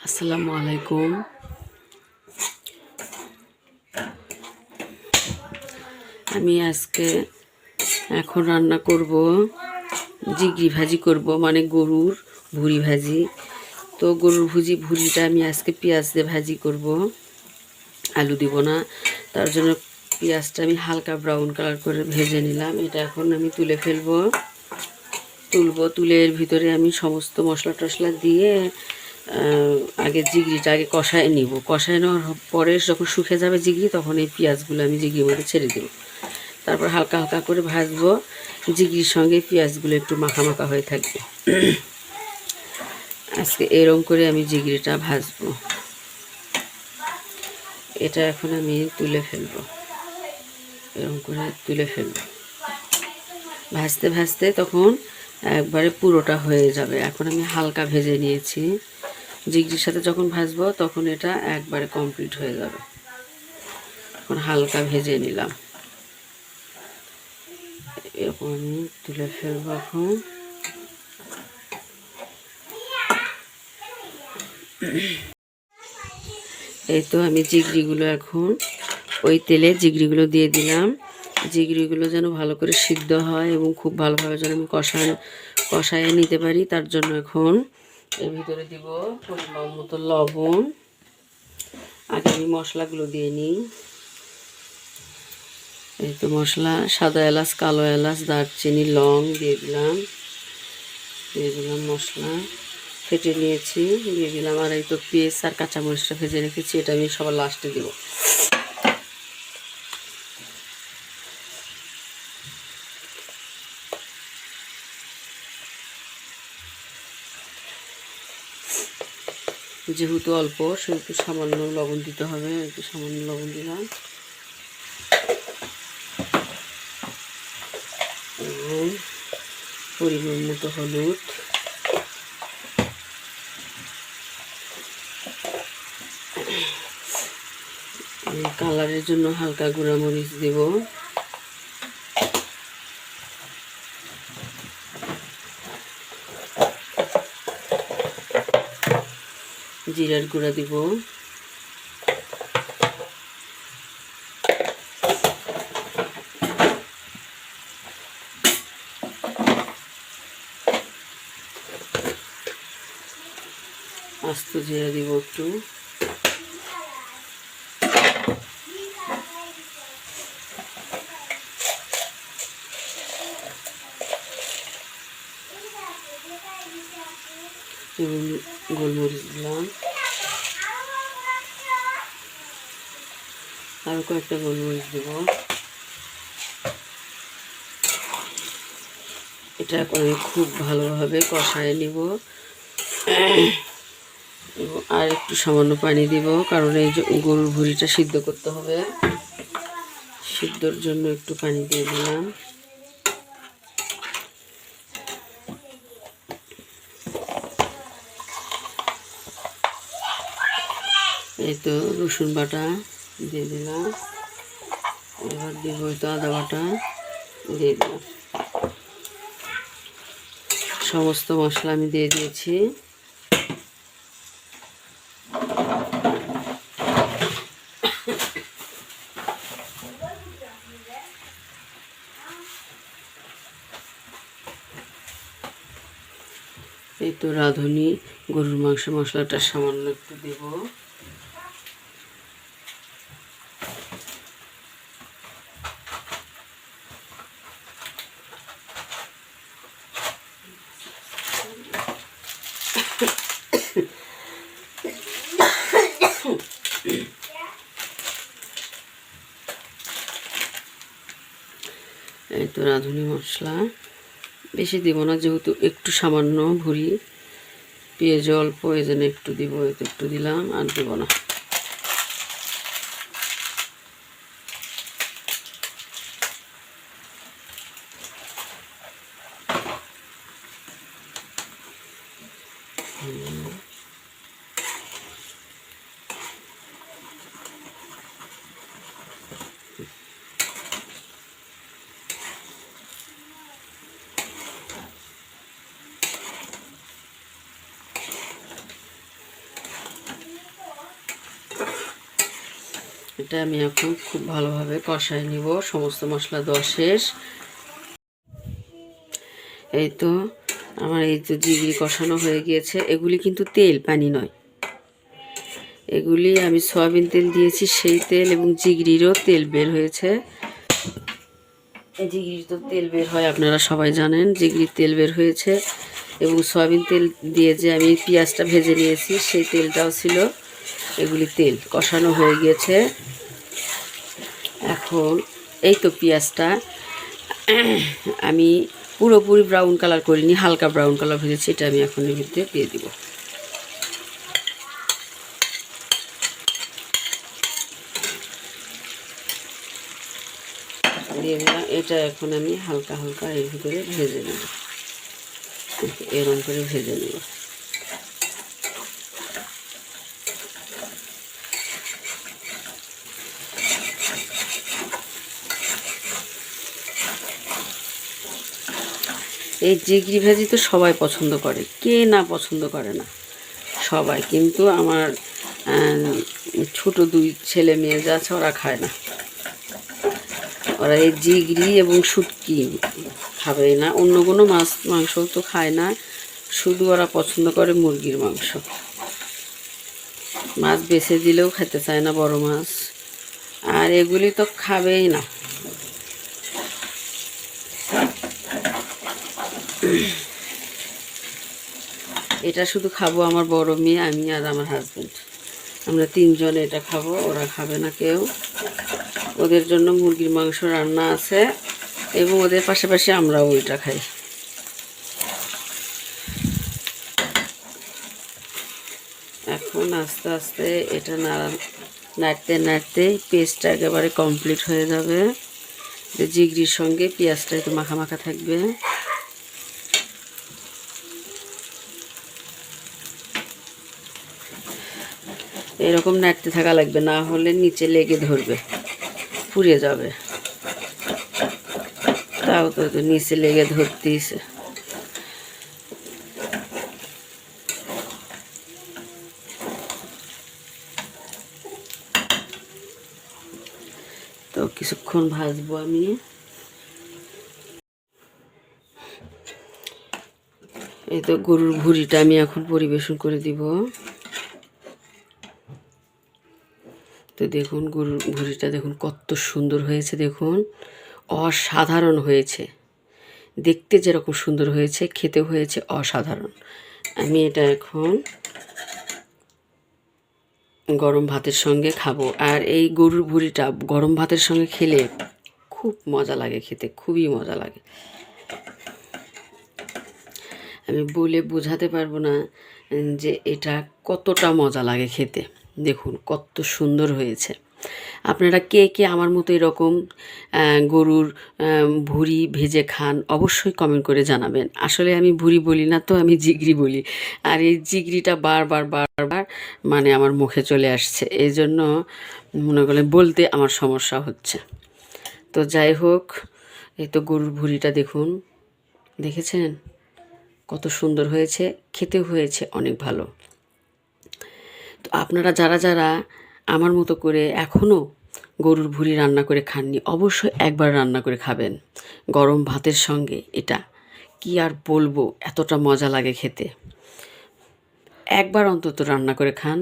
আসসালামু আলাইকুম। আমি আজকে এখন রান্না করব জিগি ভাজি করব মানে গরুর ভুড়ি ভাজি। তো গরুর ভুজি ভুড়িটা আমি আজকে পেঁয়াজ দিয়ে ভাজি করব। আলু দিব না, তার জন্য পেঁয়াজটা আমি হালকা ব্রাউন কালার করে ভেজে নিলাম। এটা এখন আমি তুলে ফেলব। তুলবো, তুলে এর ভিতরে আমি সমস্ত মশলা টশলা দিয়ে আগে জিগড়িটা আগে কষায় নিব। কষায় নেওয়ার পরে যখন শুকে যাবে জিগড়ি তখন এই পেঁয়াজগুলো আমি জিগড়ির মধ্যে ছেড়ে দেবো। তারপর হালকা হালকা করে ভাজবো। জিগড়ির সঙ্গে পেঁয়াজগুলো একটু মাখা মাখা হয়ে থাকবে। আজকে এরম করে আমি জিগড়িটা ভাজবো। এটা এখন আমি তুলে ফেলব। এরকম করে তুলে ফেলব। ভাজতে ভাজতে তখন একবারে পুরোটা হয়ে যাবে। এখন আমি হালকা ভেজে নিয়েছি। জিগজির সাথে যখন ভাজবো, তখন এটা একবারে কমপ্লিট হয়ে যাবে। এখন হালকা ভেজে নিলাম। এরকম আমি তুলে ফেলব এখন। এই তো আমি জিগড়িগুলো এখন, ওই তেলে জিগড়িগুলো দিয়ে দিলাম। জিগড়িগুলো যেন ভালো করে সিদ্ধ হয় এবং খুব ভালোভাবে যেন আমি কষায় কষায় নিতে পারি, তার জন্য এখন এর ভিতরে দিব পরিমাণ মতো লবণ। আগে আমি মশলাগুলো দিয়ে নিই। এই তো মশলা, সাদা এলাচ, কালো এলাচ, দারচিনি, লং দিয়ে দিলাম। দিয়ে দিলাম মশলা। ফেটে নিয়েছি, দিয়ে দিলাম আর এই তো পেঁয়াজ আর কাঁচামরিচটা ভেজে রেখেছি, এটা আমি সবার লাস্টে দেবো। যেহেতু অল্প, সেহেতু সামান্য লবণ দিতে হবে, একটু সামান্য লবণ দিলাম। এবং পরিমাণ মতো হলুদ। কালারের জন্য হালকা গুঁড়া মরিচ দেব। জিরার গুঁড়া দিব। আস্ত জিরা দিব একটু। গোলমরিচ দিলাম। আরও কয়েকটা গোলমরিচ দেব। এটা আমি খুব ভালোভাবে কষায় নিব। আর একটু সামান্য পানি দিব, কারণ এই যে গরুর ভুড়িটা সিদ্ধ করতে হবে। সিদ্ধর জন্য একটু পানি দিয়ে দিলাম। এই তো রসুন বাটা দিয়ে দিলাম। এবার দিব তো আদা বাটা দিয়ে দিলাম। সমস্ত মশলা আমি দিয়ে দিয়েছি। এই তো রাঁধুনি গরুর মাংস মশলাটা সামান্য একটু দেব। রাঁধুনি মশলা। বেশি দিব না, যেহেতু একটু সামান্য ভুড়ি। পেঁয়াজ অল্প এই জন্য একটু দিব একটু দিলাম, আর দেবো না। Mm-hmm. এটা আমি এখন খুব ভালোভাবে কষায় নিব। সমস্ত মশলা দেওয়া শেষ। এই তো আমার এই তো জিগি কষানো হয়ে গিয়েছে। এগুলি কিন্তু তেল, পানি নয়। এগুলি আমি সয়াবিন তেল দিয়েছি, সেই তেল এবং জিগড়িরও তেল বের হয়েছে। জিগড়ির তো তেল বের হয়, আপনারা সবাই জানেন জিগড়ির তেল বের হয়েছে। এবং সয়াবিন তেল দিয়ে যে আমি পেঁয়াজটা ভেজে নিয়েছি, সেই তেলটাও ছিল। এগুলি তেল কষানো হয়ে গিয়েছে। এখন এই তো পেঁয়াজটা, আমি পুরোপুরি ব্রাউন কালার করিনি, হালকা ব্রাউন কালার ভেজেছি, এটা আমি এখন এর ভিতরে দিয়ে দিব। দিয়ে দিলাম, এটা এখন আমি হালকা হালকা এর ভিতরে ভেজে নেব। এরম করে ভেজে নেব। এই জিগরি ভাজি তো সবাই পছন্দ করে, কে না পছন্দ করে না? সবাই, কিন্তু আমার ছোট দুই ছেলে মেয়ে যা আছে ওরা খায় না। ওরা এই জিগরি এবং শুটকি খাবে না, অন্য কোনো মাছ, মাংস তো খায় না, শুধু ওরা পছন্দ করে মুরগির মাংস। মাছ বেছে দিলেও খেতে চায় না বড় মাছ, আর এগুলি তো খাবেই না। এটা শুধু খাব আমার বড় মেয়ে, আমি আর আমার হাজব্যান্ড আমরা তিনজন এটা খাব, ওরা খাবে না কেউ। ওদের জন্য মুরগির মাংস রান্না আছে, এবং ওদের পাশাপাশি আমরাও ওইটা খাই। এখন আস্তে আস্তে এটা নাড়া নাড়তে নাড়তে পেস্টটা একেবারে কমপ্লিট হয়ে যাবে। জিগরির সঙ্গে পেঁয়াজটা একটু মাখা মাখা থাকবে। এরকম নাড়তে থাকা লাগবে, না হলে নিচে লেগে ধরবে, পুড়ে যাবে। তাও তো নিচে লেগে ধরতেইছে। তো কিছুক্ষণ ভাজবো আমি। এই তো গরুর ভুঁড়িটা আমি এখন পরিবেশন করে দিব। তো দেখুন গরুর ভুঁড়িটা দেখুন কত সুন্দর হয়েছে, দেখুন। অসাধারণ হয়েছে। দেখতে যেরকম সুন্দর হয়েছে খেতে হয়েছে অসাধারণ। আমি এটা এখন গরম ভাতের সঙ্গে খাব। আর এই গরুর ভুঁড়িটা গরম ভাতের সঙ্গে খেলে খুব মজা লাগে খেতে, খুবই মজা লাগে। আমি বলে বোঝাতে পারব না যে এটা কতটা মজা লাগে খেতে। দেখুন, কত সুন্দর হয়েছে। আপনারা কে কে আমার মতো এরকম গরুর ভুঁড়ি ভেজে খান, অবশ্যই কমেন্ট করে জানাবেন। আসলে আমি ভুঁড়ি বলি না তো, আমি জিগরি বলি। আর এই জিগরিটা বারবার বারবার মানে আমার মুখে চলে আসছে। এই জন্য মনে করলেন বলতে আমার সমস্যা হচ্ছে। তো যাই হোক, এই তো গরুর ভুঁড়িটা দেখুন। দেখেছেন? কত সুন্দর হয়েছে, খেতেও হয়েছে অনেক ভালো। তো আপনারা যারা যারা আমার মতো করে এখনও গরুর ভুঁড়ি রান্না করে খাননি, অবশ্যই একবার রান্না করে খাবেন। গরম ভাতের সঙ্গে এটা কি আর বলব, এতটা মজা লাগে খেতে। একবার অন্তত রান্না করে খান